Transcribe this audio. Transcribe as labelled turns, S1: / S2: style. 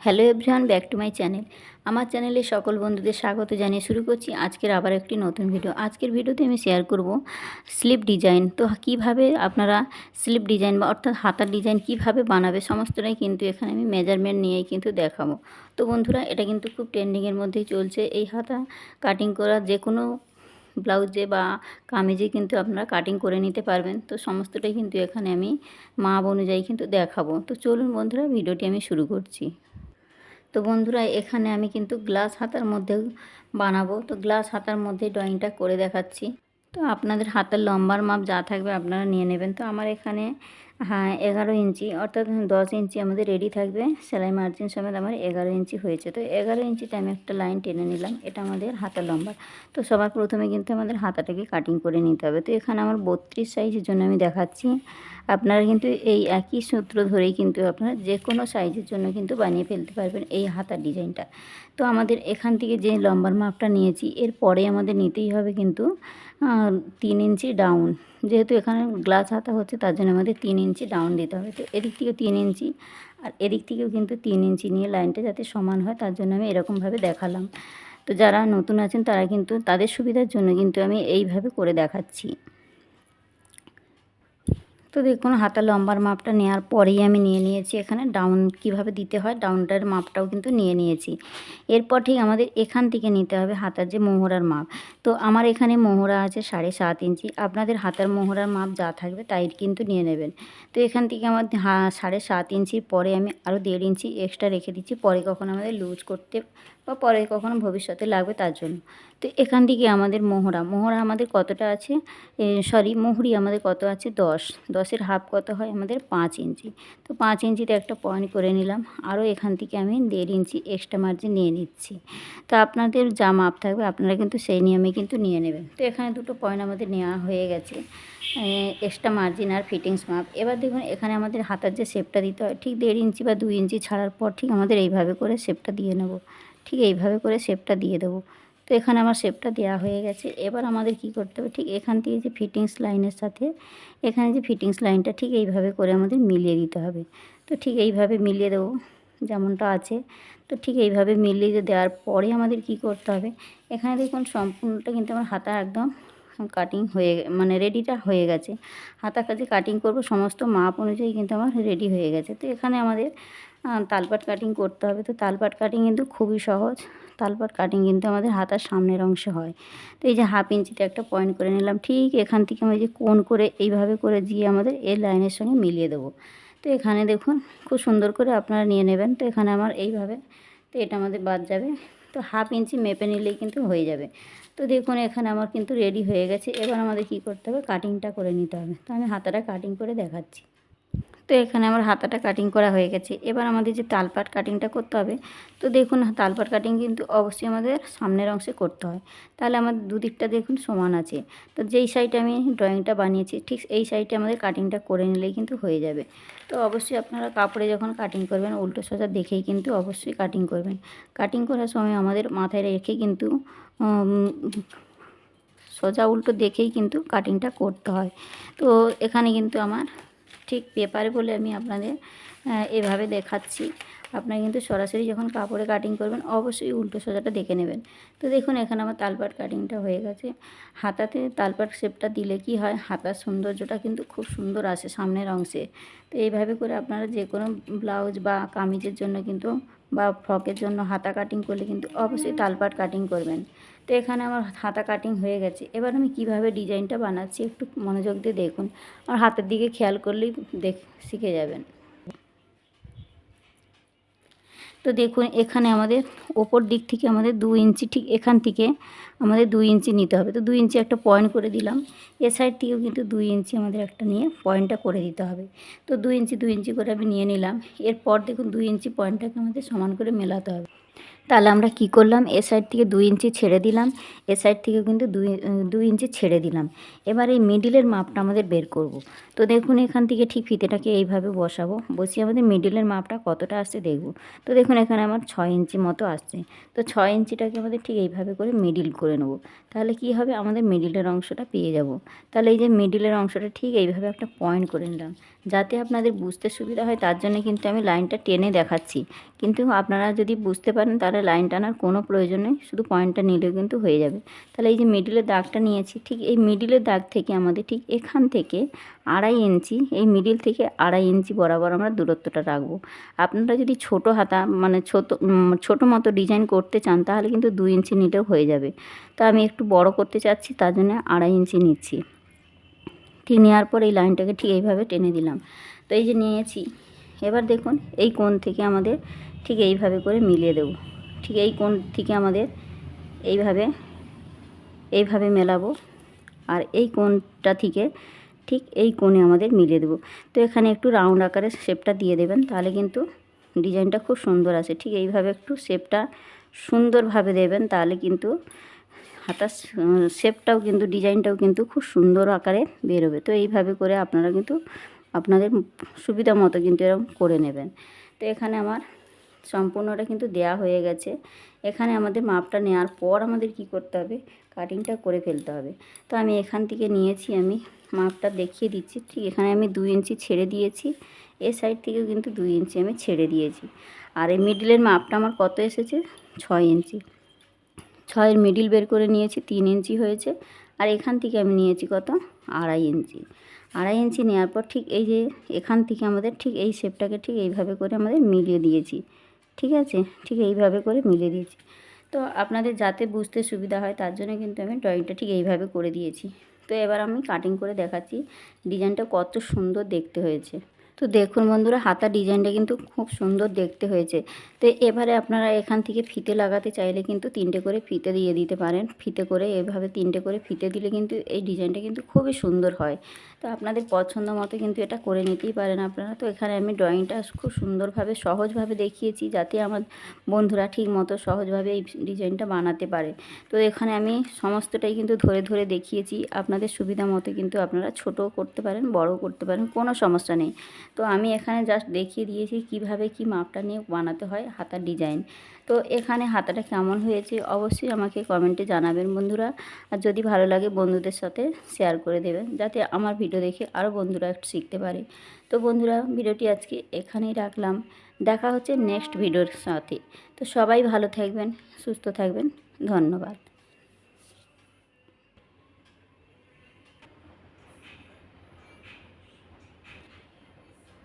S1: Hello everyone, back to my channel. আমার চ্যানেলে সকল বন্ধুদের স্বাগত জানিয়ে শুরু করছি আজকের আবার একটি নতুন ভিডিও। আজকের ভিডিওতে আমি শেয়ার করব স্লিপ ডিজাইন তো কীভাবে আপনারা স্লিপ ডিজাইন বা অর্থাৎ হাতার ডিজাইন কীভাবে বানাবে সমস্তটাই কিন্তু এখানে আমি মেজারমেন্ট নিয়েই কিন্তু দেখাবো। তো বন্ধুরা, এটা কিন্তু খুব ট্রেন্ডিংয়ের মধ্যেই চলছে। এই হাতা কাটিং করা যে কোনো ব্লাউজে বা কামিজে কিন্তু আপনারা কাটিং করে নিতে পারবেন। তো সমস্তটাই কিন্তু এখানে আমি মাপ অনুযায়ী কিন্তু দেখাবো। তো চলুন বন্ধুরা, ভিডিওটি আমি শুরু করছি। তো বন্ধুরা, এখানে আমি কিন্তু গ্লাস হাতার মধ্যে বানাবো। তো গ্লাস হাতার মধ্যে ড্রয়িংটা করে দেখাচ্ছি। তো আপনাদের হাতের লম্বার মাপ যা থাকবে আপনারা নিয়ে নেবেন। তো আমার এখানে হ্যাঁ এগারো ইঞ্চি, অর্থাৎ দশ ইঞ্চি আমাদের রেডি থাকবে। সেলাই মার্জিন সমেত আমার এগারো ইঞ্চি হয়েছে। তো এগারো ইঞ্চিতে আমি একটা লাইন টেনে নিলাম। এটা আমাদের হাতের লম্বা তো সবার প্রথমে কিন্তু আমাদের হাতাটাকে কাটিং করে নিতে হবে। তো এখানে আমার বত্রিশ সাইজের জন্য আমি দেখাচ্ছি। আপনারা কিন্তু এই একই সূত্র ধরেই কিন্তু আপনারা যে কোনো সাইজের জন্য কিন্তু বানিয়ে ফেলতে পারবেন এই হাতার ডিজাইনটা তো আমাদের এখান থেকে যে লম্বার মাপটা নিয়েছি, এর পরে আমাদের নিতেই হবে কিন্তু তিন ইঞ্চি ডাউন যেহেতু এখানে গ্লাস হাতা হচ্ছে, তার জন্য আমাদের তিন ইঞ্চি ডাউন দিতে হবে। তো এদিক থেকে তিন ইঞ্চি, আর এদিক থেকেও কিন্তু তিন ইঞ্চি নিয়ে লাইনটা যাতে সমান হয়, তার জন্য আমি এরকমভাবে দেখালাম। তো যারা নতুন আছেন, তারা কিন্তু তাদের সুবিধার জন্য কিন্তু আমি এইভাবে করে দেখাচ্ছি। তো দেখুন, হাতা লম্বার মাপটা নেওয়ার পরেই আমি নিয়ে নিয়েছি এখানে ডাউন কীভাবে দিতে হয় ডাউনটার মাপটাও কিন্তু নিয়ে নিয়েছি। এরপর ঠিক আমাদের এখান থেকে নিতে হবে হাতার যে মোহরার মাপ। তো আমার এখানে মোহরা আছে সাড়ে সাত ইঞ্চি, আপনাদের হাতার মোহরার মাপ যা থাকবে তাই কিন্তু নিয়ে নেবেন। তো এখান থেকে আমার সাড়ে সাত ইঞ্চির পরে আমি আরও দেড় ইঞ্চি এক্সট্রা রেখে দিচ্ছি, পরে কখন আমাদের লুজ করতে বা পরে কখনো ভবিষ্যতে লাগবে তার জন্য। তো এখান থেকে আমাদের মোহরা। মোহরা আমাদের কতটা আছে? সরি মোহরি আমাদের কত আছে? দশ। দশের হাফ কত হয়? আমাদের পাঁচ ইঞ্চি। তো পাঁচ ইঞ্চিতে একটা পয়েন্ট করে নিলাম। আরও এখান থেকে আমি দেড় ইঞ্চি এক্সট্রা মার্জিন নিয়ে নিচ্ছি। তো আপনাদের যা মাপ থাকবে আপনারা কিন্তু সেই নিয়মে কিন্তু নিয়ে নেবেন। তো এখানে দুটো পয়েন্ট আমাদের নেওয়া হয়ে গেছে। এক্সট্রা মার্জিন আর ফিটিংস মাপ। এবার দেখুন, এখানে আমাদের হাতার যে শেপটা দিতে হয়, ঠিক দেড় ইঞ্চি বা দুই ইঞ্চি ছাড়ার পর ঠিক আমাদের এইভাবে করে শেপটা দিয়ে নেব। ঠিক এইভাবে করে শেপটা দিয়ে দেবো। তো এখানে আমার শেপটা দেওয়া হয়ে গেছে। এবার আমাদের কি করতে হবে? ঠিক এখান থেকে যে ফিটিংস লাইনের সাথে, এখানে যে ফিটিংস লাইনটা ঠিক এইভাবে করে আমাদের মিলিয়ে দিতে হবে। তো ঠিক এইভাবে মিলিয়ে দেবো, যেমনটা আছে। তো ঠিক এইভাবে মিলিয়ে দেওয়ার পরে আমাদের কি করতে হবে? এখানে দেখুন সম্পূর্ণটা কিন্তু আমার হাতা একদম কাটিং হয়ে মানে রেডিটা হয়ে গেছে। হাতা কাজে কাটিং করব, সমস্ত মাপ অনুযায়ী কিন্তু আমার রেডি হয়ে গেছে। তো এখানে আমাদের তালপাট কাটিং করতে হবে। তো তালপাট কাটিং কিন্তু খুবই সহজ। তালপাট কাটিং কিন্তু আমাদের হাতার সামনের অংশে হয়। তো এই যে হাফ ইঞ্চিতে একটা পয়েন্ট করে নিলাম, ঠিক এখান থেকে আমি যে কোন করে এইভাবে করে দিয়ে আমাদের এই লাইনের সঙ্গে মিলিয়ে দেবো। তো এখানে দেখুন, খুব সুন্দর করে আপনারা নিয়ে নেবেন। তো এখানে আমার এইভাবে, তো এটা আমাদের বাদ যাবে। তো হাফ ইঞ্চি মেপে নিলেই কিন্তু হয়ে যাবে। তো দেখুন, এখানে আমার কিন্তু রেডি হয়ে গেছে। এবার আমাদের কি করতে হবে? কাটিংটা করে নিতে হবে। তো আমি হাতাটা কাটিং করে দেখাচ্ছি। তো এখানে আমার হাতাটা কাটিং করা হয়ে গেছে। এবার আমাদের যে তালপাট কাটিংটা করতে হবে, তো দেখুন তালপাট কাটিং কিন্তু অবশ্যই আমাদের সামনের অংশে করতে হয়। তাহলে আমার দুদিকটা দেখুন সমান আছে। তো যেই সাইডে আমি ড্রয়িংটা বানিয়েছি, ঠিক এই সাইডে আমাদের কাটিংটা করে নিলেই কিন্তু হয়ে যাবে। তো অবশ্যই আপনারা কাপড়ে যখন কাটিং করবেন, উল্টো সোজা দেখেই কিন্তু অবশ্যই কাটিং করবেন। কাটিং করার সময় আমাদের মাথায় রেখে কিন্তু সোজা উল্টো দেখেই কিন্তু কাটিংটা করতে হয়। তো এখানে কিন্তু আমার ঠিক পেপারে বলে আমি আপনাদের এভাবে দেখাচ্ছি। আপনারা কিন্তু সরাসরি যখন কাপড়ে কাটিং করবেন, অবশ্যই উল্টো সোজাটা দেখে নেবেন। তো দেখুন, এখানে আমার তালপাট কাটিংটা হয়ে গেছে। হাতাতে তালপাট শেপটা দিলে কি হয়? হাতার সৌন্দর্যটা কিন্তু খুব সুন্দর আসে সামনের অংশে। তো এইভাবে করে আপনারা যে কোনো ব্লাউজ বা কামিজের জন্য কিন্তু বা ফ্রকের জন্য হাতা কাটিং করলে কিন্তু অবশ্যই তালপাট কাটিং করবেন। তো এখানে আমার হাতা কাটিং হয়ে গেছে। এবার আমি কীভাবে ডিজাইনটা বানাচ্ছি একটু মনোযোগ দিয়ে দেখুন। আর হাতের দিকে খেয়াল করলেই দেখ, শিখে যাবেন। তো দেখুন, এখানে আমাদের ওপর দিক থেকে আমাদের দু ইঞ্চি ঠিক এখান থেকে আমাদের দুই ইঞ্চি নিতে হবে। তো দুই ইঞ্চি একটা পয়েন্ট করে দিলাম। এ সাইড থেকেও কিন্তু দুই ইঞ্চি আমাদের একটা নিয়ে পয়েন্টটা করে দিতে হবে। তো দুই ইঞ্চি দুই ইঞ্চি করে আমি নিয়ে নিলাম। এরপর দেখুন দুই ইঞ্চি পয়েন্টটাকে আমাদের সমান করে মেলাতে হবে। তাহলে আমরা কি করলাম? এ সাইড থেকে দুই ইঞ্চি ছেড়ে দিলাম। এ সাইড থেকে কিন্তু দুই দুই ইঞ্চি ছেড়ে দিলাম। এবার এই মিডিলের মাপটা আমাদের বের করব। তো দেখুন এখান থেকে ঠিক ফিতেটাকে এইভাবে বসাবো। বসিয়ে আমাদের মিডিলের মাপটা কতটা আসছে দেখব। তো দেখুন এখানে আমার ছয় ইঞ্চি মতো আসছে। তো ছয় ইঞ্চিটাকে আমাদের ঠিক এইভাবে করে মিডিল করে নেব। তাহলে কি হবে? আমাদের মিডিলের অংশটা পেয়ে যাব। তাহলে এই যে মিডিলের অংশটা ঠিক এইভাবে একটা পয়েন্ট করে নিলাম। যাতে আপনাদের বুঝতে সুবিধা হয়, তার জন্য কিন্তু আমি লাইনটা টেনে দেখাচ্ছি। কিন্তু আপনারা যদি বুঝতে পারেন, তাহলে লাইন টানার কোনো প্রয়োজন নেই, শুধু পয়েন্টটা নিলেও কিন্তু হয়ে যাবে। তাহলে এই যে মিডিলের দাগটা নিয়েছি, ঠিক এই মিডিলের দাগ থেকে আমাদের ঠিক এখান থেকে আড়াই ইঞ্চি, এই মিডিল থেকে আড়াই ইঞ্চি বরাবর আমরা দূরত্বটা রাখব। আপনারা যদি ছোট হাতা মানে ছোট ছোট মতো ডিজাইন করতে চান, তাহলে কিন্তু দু ইঞ্চি নিলেও হয়ে যাবে। তো আমি একটু বড় করতে চাচ্ছি, তার জন্য আড়াই ইঞ্চি নিচ্ছি। ঠিক নেওয়ার পর এই লাইনটাকে ঠিক এইভাবে টেনে দিলাম। তো এই যে নিয়েছি, এবার দেখুন এই কোণ থেকে আমাদের ঠিক এইভাবে করে মিলিয়ে দেব। ঠিক এই কোণ থেকে আমাদের এইভাবে এইভাবে মেলাবো আর এই কোণটা থেকে ঠিক এই কোণে আমাদের মিলিয়ে দেবো। তো এখানে একটু রাউন্ড আকারে শেপটা দিয়ে দেবেন, তাহলে কিন্তু ডিজাইনটা খুব সুন্দর আসে। ঠিক এইভাবে একটু শেপটা সুন্দরভাবে দেবেন, তাহলে কিন্তু হাতার শেপটাও কিন্তু ডিজাইনটাও কিন্তু খুব সুন্দর আকারে বেরোবে। তো এইভাবে করে আপনারা কিন্তু আপনাদের সুবিধা মতো কিন্তু এরকম করে নেবেন। তো এখানে আমার সম্পূর্ণটা কিন্তু দেয়া হয়ে গেছে। এখানে আমাদের মাপটা নেওয়ার পর আমাদের কি করতে হবে? কাটিংটা করে ফেলতে হবে। তো আমি এখান থেকে নিয়েছি, আমি মাপটা দেখিয়ে দিচ্ছি। ঠিক এখানে আমি দুই ইঞ্চি ছেড়ে দিয়েছি। এ সাইড থেকেও কিন্তু দুই ইঞ্চি আমি ছেড়ে দিয়েছি। আর এই মিডিলের মাপটা আমার কত এসেছে? ছয় ইঞ্চি। ছয়ের মিডিল বের করে নিয়েছি, তিন ইঞ্চি হয়েছে। আর এখান থেকে আমি নিয়েছি কত? আড়াই ইঞ্চি। আড়াই ইঞ্চি নেওয়ার পর ঠিক এই যে এখান থেকে আমাদের ঠিক এই শেপটাকে ঠিক এইভাবে করে আমাদের মিলিয়ে দিয়েছি। ঠিক আছে? ঠিক এইভাবে করে মিলিয়ে দিয়েছি। তো আপনাদের যাতে বুঝতে সুবিধা হয় তার জন্য কিন্তু আমি ড্রয়িংটা ঠিক এইভাবে করে দিয়েছি। তো এবার আমি কাটিং করে দেখাচ্ছি। ডিজাইনটা কত সুন্দর দেখতে হয়েছে। তো দেখুন বন্ধুরা হাতা ডিজাইনটা কিন্তু খুব সুন্দর দেখতে হয়েছে। তো এবারে আপনারা এখান থেকে ফিতে লাগাতে চাইলে কিন্তু তিনটে করে ফিতে দিয়ে দিতে পারেন। ফিতে করে, এভাবে তিনটে করে ফিতে দিলে কিন্তু এই ডিজাইনটা কিন্তু খুবই সুন্দর হয়। তো আপনাদের পছন্দ মতো কিন্তু এটা করে নিতেই পারেন আপনারা। তো এখানে আমি ড্রয়িংটা খুব সুন্দরভাবে, সহজভাবে দেখিয়েছি যাতে আমার বন্ধুরা ঠিক মতো সহজভাবে এই ডিজাইনটা বানাতে পারে। তো এখানে আমি সমস্তটাই কিন্তু ধরে ধরে দেখিয়েছি। আপনাদের সুবিধা মতো কিন্তু আপনারা ছোট করতে পারেন বড় করতে পারেন, কোনো সমস্যা নেই। তো আমি এখানে জাস্ট দেখিয়ে দিয়েছি কীভাবে কি মাপটা নিয়ে বানাতে হয় হাতার ডিজাইন তো এখানে হাতাটা কেমন হয়েছে অবশ্যই আমাকে কমেন্টে জানাবেন বন্ধুরা। আর যদি ভালো লাগে বন্ধুদের সাথে শেয়ার করে দেবেন, যাতে আমার ভিডিও দেখে আরও বন্ধুরা একটু শিখতে পারে। তো বন্ধুরা ভিডিওটি আজকে এখানেই রাখলাম। দেখা হচ্ছে নেক্সট ভিডিওর সাথে। তো সবাই ভালো থাকবেন, সুস্থ থাকবেন। ধন্যবাদ।